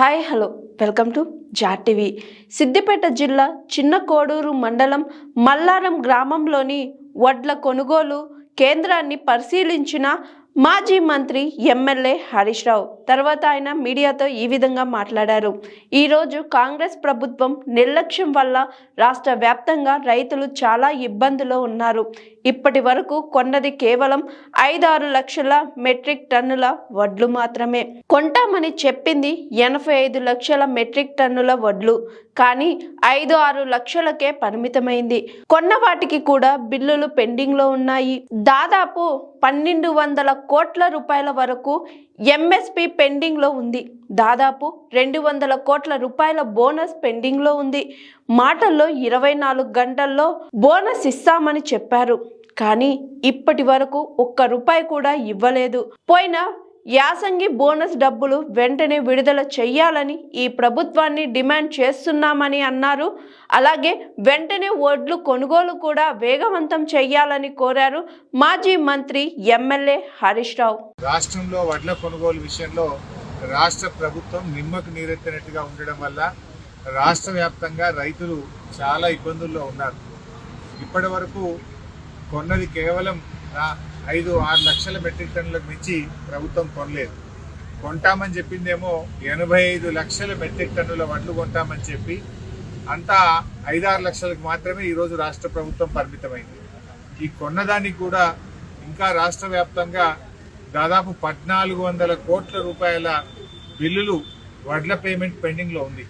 Hi hello. Welcome to జాటీవీ సిద్దిపేట జిల్లా చిన్న కోడూరు మండలం మల్లారం గ్రామంలోని వడ్ల కొనుగోలు కేంద్రాన్ని పరిశీలించిన మాజీ మంత్రి ఎమ్మెల్యే హరీష్ రావు. తర్వాత ఆయన మీడియాతో ఈ విధంగా మాట్లాడారు. ఈరోజు కాంగ్రెస్ ప్రభుత్వం నిర్లక్ష్యం వల్ల రాష్ట్ర వ్యాప్తంగా రైతులు చాలా ఇబ్బందులో ఉన్నారు. ఇప్పటి వరకు కొన్నది కేవలం ఐదారు లక్షల మెట్రిక్ టన్నుల వడ్లు మాత్రమే. కొంటామని చెప్పింది ఎనభై ఐదు లక్షల మెట్రిక్ టన్నుల వడ్లు. కానీ ఐదు ఆరు లక్షలకే పరిమితమైంది. కొన్న వాటికి కూడా బిల్లులు పెండింగ్లో ఉన్నాయి. దాదాపు పన్నెండు వందల కోట్ల రూపాయల వరకు ఎంఎస్పి పెండింగ్లో ఉంది. దాదాపు రెండు వందల కోట్ల రూపాయల బోనస్ పెండింగ్లో ఉంది. మాటల్లో ఇరవై నాలుగు గంటల్లో బోనస్ ఇస్తామని చెప్పారు. కానీ ఇప్పటి వరకు ఒక్క రూపాయి కూడా ఇవ్వలేదు. పోయిన యాసంగి బోనస్ డబ్బులు వెంటనే విడుదల చెయ్యాలని ఈ ప్రభుత్వాన్ని డిమాండ్ చేస్తున్నామని అన్నారు. అలాగే వెంటనే ఓడ్లు కొనుగోలు కూడా వేగవంతం చెయ్యాలని కోరారు మాజీ మంత్రి ఎమ్మెల్యే హరీష్ రావు. రాష్ట్రంలో వడ్ల కొనుగోలు విషయంలో రాష్ట్ర ప్రభుత్వం నిమ్మకు నీరెత్తినట్టుగా ఉండడం వల్ల రాష్ట్ర వ్యాప్తంగా రైతులు చాలా ఇబ్బందుల్లో ఉన్నారు. ఇప్పటి వరకు కొన్నది కేవలం ఐదు ఆరు లక్షల మెట్రిక్ టన్నులకు మించి ప్రభుత్వం కొనలేదు. కొంటామని చెప్పిందేమో ఎనభై ఐదు లక్షల మెట్రిక్ టన్నుల వడ్లు కొంటామని చెప్పి అంతా ఐదారు లక్షలకు మాత్రమే ఈరోజు రాష్ట్ర ప్రభుత్వం పరిమితమైంది. ఈ కొన్నదానికి కూడా ఇంకా రాష్ట్ర వ్యాప్తంగా దాదాపు పద్నాలుగు వందల కోట్ల రూపాయల బిల్లులు వడ్ల పేమెంట్ పెండింగ్లో ఉంది.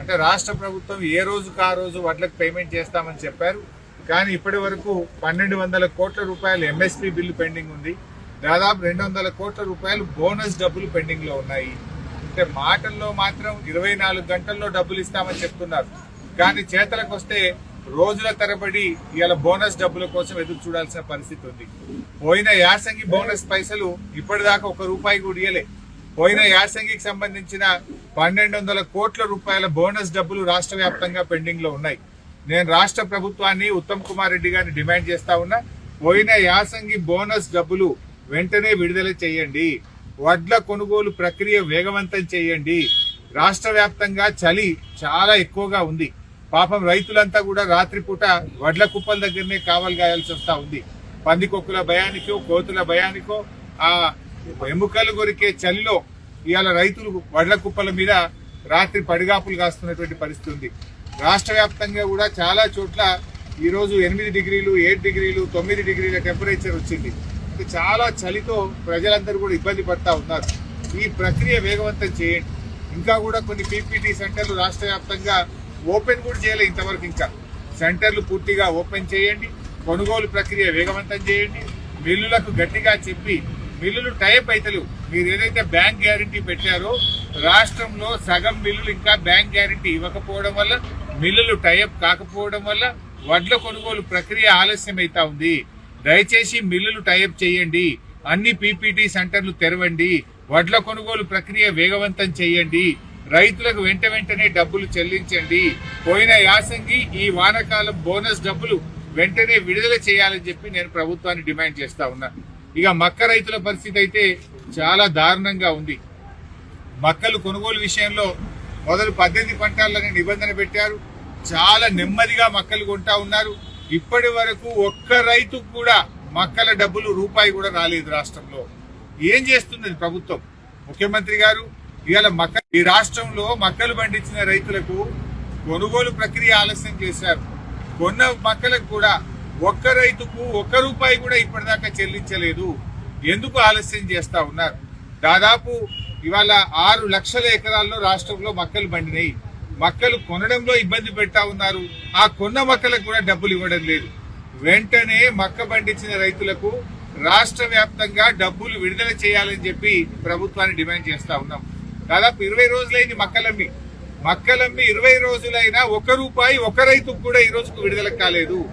అంటే రాష్ట్ర ప్రభుత్వం ఏ రోజుకు ఆ రోజు వడ్లకు పేమెంట్ చేస్తామని చెప్పారు. కానీ ఇప్పటి వరకు పన్నెండు వందల కోట్ల రూపాయలు ఎంఎస్పి బిల్లు పెండింగ్ ఉంది. దాదాపు రెండు వందల కోట్ల రూపాయలు బోనస్ డబ్బులు పెండింగ్లో ఉన్నాయి. అంటే మాటల్లో మాత్రం ఇరవై నాలుగు గంటల్లో డబ్బులు ఇస్తామని చెప్తున్నారు. కానీ చేతలకు వస్తే రోజుల తరబడి ఇవాళ బోనస్ డబ్బుల కోసం ఎదురు చూడాల్సిన పరిస్థితి ఉంది. పోయిన యాసంగి బోనస్ పైసలు ఇప్పటిదాకా ఒక రూపాయి కూడా ఇయ్యలే. పోయిన యాసంగికి సంబంధించిన పన్నెండు వందల కోట్ల రూపాయల బోనస్ డబ్బులు రాష్ట్ర వ్యాప్తంగా పెండింగ్లో ఉన్నాయి. నేను రాష్ట్ర ప్రభుత్వాన్ని ఉత్తమ్ కుమార్ రెడ్డి గారిని డిమాండ్ చేస్తా ఉన్నా పోయిన యాసంగి బోనస్ డబ్బులు వెంటనే విడుదల చేయండి. వడ్ల కొనుగోలు ప్రక్రియ వేగవంతం చేయండి. రాష్ట్ర వ్యాప్తంగా చలి చాలా ఎక్కువగా ఉంది. పాపం రైతులంతా కూడా రాత్రిపూట వడ్ల కుప్పల దగ్గరనే కావలి గాయాల్సి వస్తా ఉంది. పందికొక్కుల భయానికో కోతుల భయానికో ఆ ఎముకలు కొరికే చలిలో ఇవాళ రైతులు వడ్ల కుప్పల మీద రాత్రి పడిగాపులు కాస్తున్నటువంటి పరిస్థితి ఉంది. రాష్ట్ర వ్యాప్తంగా కూడా చాలా చోట్ల ఈరోజు ఎనిమిది డిగ్రీలు ఏడు డిగ్రీలు తొమ్మిది డిగ్రీల టెంపరేచర్ వచ్చింది. చాలా చలితో ప్రజలందరూ కూడా ఇబ్బంది పడతా ఉన్నారు. ఈ ప్రక్రియ వేగవంతం చేయండి. ఇంకా కూడా కొన్ని పీపీటీ సెంటర్లు రాష్ట్ర వ్యాప్తంగా ఓపెన్ కూడా చేయలేదు ఇంతవరకు ఇంకా. సెంటర్లు పూర్తిగా ఓపెన్ చేయండి. కొనుగోలు ప్రక్రియ వేగవంతం చేయండి. మిల్లులకు గట్టిగా చెప్పి మిల్లులు టైప్ అయితలు. మీరు ఏదైతే బ్యాంక్ గ్యారంటీ పెట్టారో రాష్ట్రంలో సగం మిల్లులు ఇంకా బ్యాంక్ గ్యారంటీ ఇవ్వకపోవడం వల్ల మిల్లులు టైప్ కాకపోవడం వల్ల వడ్ల కొనుగోలు ప్రక్రియ ఆలస్యం అవుతా ఉంది. దయచేసి మిల్లులు టైప్ చేయండి. అన్ని పీపీటీ సెంటర్లు తెరవండి. వడ్ల కొనుగోలు ప్రక్రియ వేగవంతం చేయండి. రైతులకు వెంట వెంటనే డబ్బులు చెల్లించండి. పోయిన యాసంగి ఈ వానకాలం బోనస్ డబ్బులు వెంటనే విడుదల చేయాలని చెప్పి నేను ప్రభుత్వాన్ని డిమాండ్ చేస్తా ఉన్నా. ఇక మక్క రైతుల పరిస్థితి అయితే చాలా దారుణంగా ఉంది. మక్కలు కొనుగోలు విషయంలో మొదలు పద్దెనిమిది పంటలని నిబంధన పెట్టారు. చాలా నెమ్మదిగా మక్కలు కొంటా ఉన్నారు. ఇప్పటి వరకు ఒక్క రైతు కూడా మక్కల డబ్బులు రూపాయి కూడా రాలేదు రాష్ట్రంలో. ఏం చేస్తున్నది ప్రభుత్వం? ముఖ్యమంత్రి గారు ఇవాళ మక్క ఈ రాష్ట్రంలో మక్కలు పండించిన రైతులకు కొనుగోలు ప్రక్రియ ఆలస్యం చేశారు. కొన్న మక్కలకు కూడా ఒక్క రైతుకు ఒక్క రూపాయి కూడా ఇప్పటిదాకా చెల్లించలేదు. ఎందుకు ఆలస్యం చేస్తా ఉన్నారు? దాదాపు ఇవాళ ఆరు లక్షల ఎకరాల్లో రాష్ట్రంలో మక్కలు పండినాయి. మక్కలు కొనడంలో ఇబ్బంది పెడతా ఉన్నారు. ఆ కొన్న మక్కలకు కూడా డబ్బులు ఇవ్వడం లేదు. వెంటనే మక్క పండించిన రైతులకు రాష్ట్ర వ్యాప్తంగా డబ్బులు విడుదల చేయాలని చెప్పి ప్రభుత్వాన్ని డిమాండ్ చేస్తా ఉన్నాం. దాదాపు ఇరవై రోజులైంది మక్కలమ్మి. మక్కలమ్మి ఇరవై రోజులైనా ఒక రూపాయి ఒక రైతుకు కూడా ఈ రోజుకు విడుదల కాలేదు.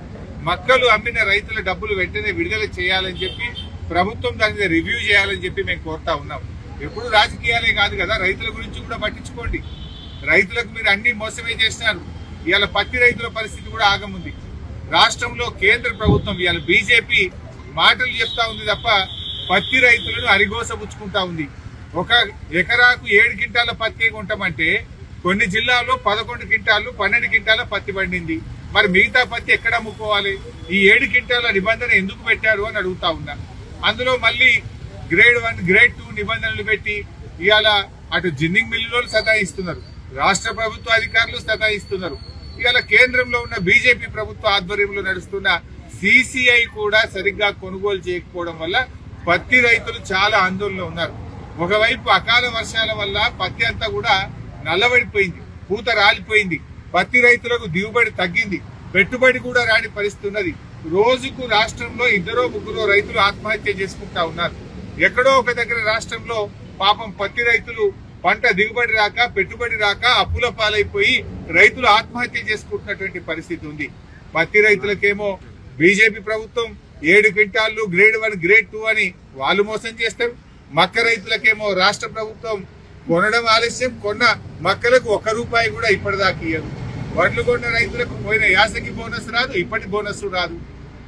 మక్కలు అమ్మిన రైతుల డబ్బులు వెంటనే విడుదల చేయాలని చెప్పి ప్రభుత్వం దాని మీద రివ్యూ చేయాలని చెప్పి మేము కోరుతా ఉన్నాం. ఎప్పుడు రాజకీయాలే కాదు కదా రైతుల గురించి కూడా పట్టించుకోండి. రైతులకు మీరు అన్ని మోసమే చేస్తున్నారు. ఇవాళ పత్తి రైతుల పరిస్థితి కూడా ఆగముంది. రాష్ట్రంలో కేంద్ర ప్రభుత్వం ఇవాళ బీజేపీ మాటలు చెప్తా ఉంది తప్ప పత్తి రైతులను అరిగోసపుచ్చుకుంటా ఉంది. ఒక ఎకరాకు ఏడు క్వింటాల పత్తి కొంటామంటే కొన్ని జిల్లాల్లో పదకొండు క్వింటాలు పన్నెండు క్వింటాల పత్తి పండింది. మరి మిగతా పత్తి ఎక్కడ అమ్ముకోవాలి? ఈ ఏడు క్వింటాల నిబంధన ఎందుకు పెట్టారు అని అడుగుతా ఉన్నా. అందులో మళ్ళీ గ్రేడ్ వన్ గ్రేడ్ టూ నిబంధనలు పెట్టి ఇవాళ అటు జిన్నింగ్ మిల్లులో సతాయిస్తున్నారు. రాష్ట్ర ప్రభుత్వ అధికారులు సతాయిస్తున్నారు. ఇవాళ కేంద్రంలో ఉన్న బీజేపీ ప్రభుత్వ ఆధ్వర్యంలో నడుస్తున్న సిసిఐ కూడా సరిగ్గా కొనుగోలు చేయకపోవడం వల్ల పత్తి రైతులు చాలా ఆందోళనలో ఉన్నారు. ఒకవైపు అకాల వర్షాల వల్ల పత్తి అంతా కూడా నల్లబడిపోయింది పూత రాలిపోయింది. పత్తి రైతులకు దిగుబడి తగ్గింది పెట్టుబడి కూడా రాని పరిస్థితి ఉన్నది రోజుకు రాష్ట్రంలో ఇద్దరో ముగ్గురో రైతులు ఆత్మహత్య చేసుకుంటా ఉన్నారు. ఎక్కడో ఒక దగ్గర రాష్ట్రంలో పాపం పత్తి రైతులు పంట దిగుబడి రాక పెట్టుబడి రాక అప్పుల పాలైపోయి రైతులు ఆత్మహత్య చేసుకుంటున్నటువంటి పరిస్థితి ఉంది. పత్తి రైతులకేమో బీజేపీ ప్రభుత్వం ఏడు క్వింటాళ్ళు గ్రేడ్ వన్ గ్రేడ్ టూ అని వాళ్ళు మోసం చేస్తారు. మక్క రైతులకేమో రాష్ట్ర ప్రభుత్వం కొనడం ఆలస్యం. కొన్న మక్కలకు ఒక్క రూపాయి కూడా ఇప్పటిదాకా ఇయ్యదు. వడ్లు కొన్న రైతులకు పోయిన యాసకి బోనస్ రాదు ఇప్పటి బోనస్ రాదు.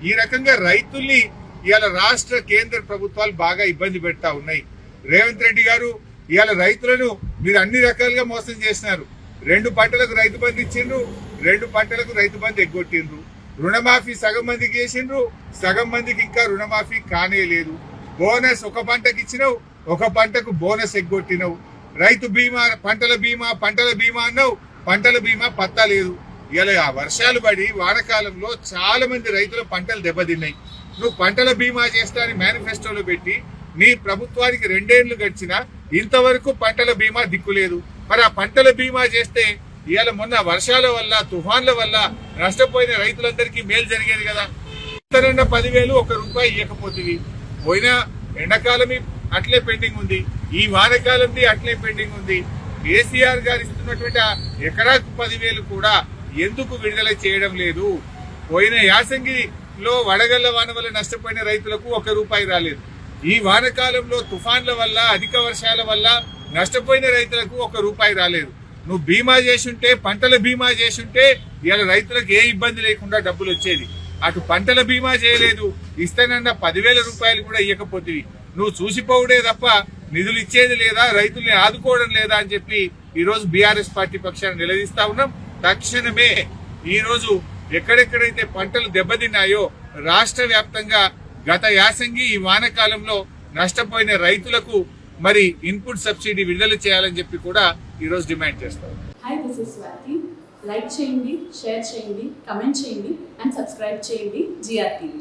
ఈ రకంగా రైతుల్ని ఇవాళ రాష్ట్ర కేంద్ర ప్రభుత్వాలు బాగా ఇబ్బంది పెడతా ఉన్నాయి. రేవంత్ రెడ్డి గారు ఇవాళ రైతులను మీరు అన్ని రకాలుగా మోసం చేసినారు. రెండు పంటలకు రైతు బంధు ఇచ్చిండ్రు రెండు పంటలకు రైతు బంధు ఎగ్గొట్టిండ్రు. రుణమాఫీ సగం మందికి చేసిండ్రు సగం మందికి ఇంకా రుణమాఫీ కానే లేదు. బోనస్ ఒక పంటకి ఇచ్చినావు ఒక పంటకు బోనస్ ఎగ్గొట్టినవు. రైతు బీమా పంటల బీమా పంటల బీమా అన్నావు పంటల బీమా పత్తా లేదు ఇలా ఆ వర్షాలు పడి వానకాలంలో చాలా మంది రైతుల పంటలు దెబ్బతిన్నాయి. నువ్వు పంటల బీమా చేస్తా అని మేనిఫెస్టోలో పెట్టి మీ ప్రభుత్వానికి రెండేళ్ళు గడిచినా ఇంతవరకు పంటల బీమా దిక్కులేదు మరి ఆ పంటల బీమా చేస్తే ఇవాళ మొన్న వర్షాల వల్ల తుఫాన్ల వల్ల నష్టపోయిన రైతులందరికీ మేలు జరిగేది కదా. ఇతరున్న పదివేలు ఒక రూపాయి ఇవ్వకపోతుంది పోయిన ఎండాకాలం అట్లే పెండింగ్ ఉంది. ఈ వానకాలంది అట్లే పెండింగ్ ఉంది. కేసీఆర్ గారు ఇస్తున్నటువంటి ఆ ఎకరాకు పదివేలు కూడా ఎందుకు విడుదల చేయడం లేదు? పోయిన యాసంగిలో వడగళ్ళ వాన వల్ల నష్టపోయిన రైతులకు ఒక రూపాయి రాలేదు. ఈ వానకాలంలో తుఫాన్ల వల్ల అధిక వర్షాల వల్ల నష్టపోయిన రైతులకు ఒక రూపాయి రాలేదు. నువ్వు బీమా చేసుంటే పంటల బీమా చేసుంటే ఇవాళ రైతులకు ఏ ఇబ్బంది లేకుండా డబ్బులు వచ్చేది. అటు పంటల బీమా చేయలేదు ఇస్తానన్న పదివేల రూపాయలు కూడా ఇవ్వకపోతుంది నువ్వు చూసిపోవుడే తప్ప నిధులు ఇచ్చేది లేదా రైతుల్ని ఆదుకోవడం లేదా అని చెప్పి ఈరోజు బీఆర్ఎస్ పార్టీ పక్షాన్ని నిలదీస్తా ఉన్నాం. తక్షణమే ఈరోజు ఎక్కడెక్కడైతే పంటలు దెబ్బతిన్నాయో రాష్ట్ర వ్యాప్తంగా గత యాసంగి ఈ వానకాలంలో నష్టపోయిన రైతులకు మరి ఇన్పుట్ సబ్సిడీ విడుదల చేయాలని చెప్పి కూడా ఈరోజు డిమాండ్ చేస్తారు. Hi this is Swathi like చేయండి షేర్ చేయండి కమెంట్ చేయండి అండ్ సబ్స్క్రైబ్ చేయండి జిఆర్టీవీ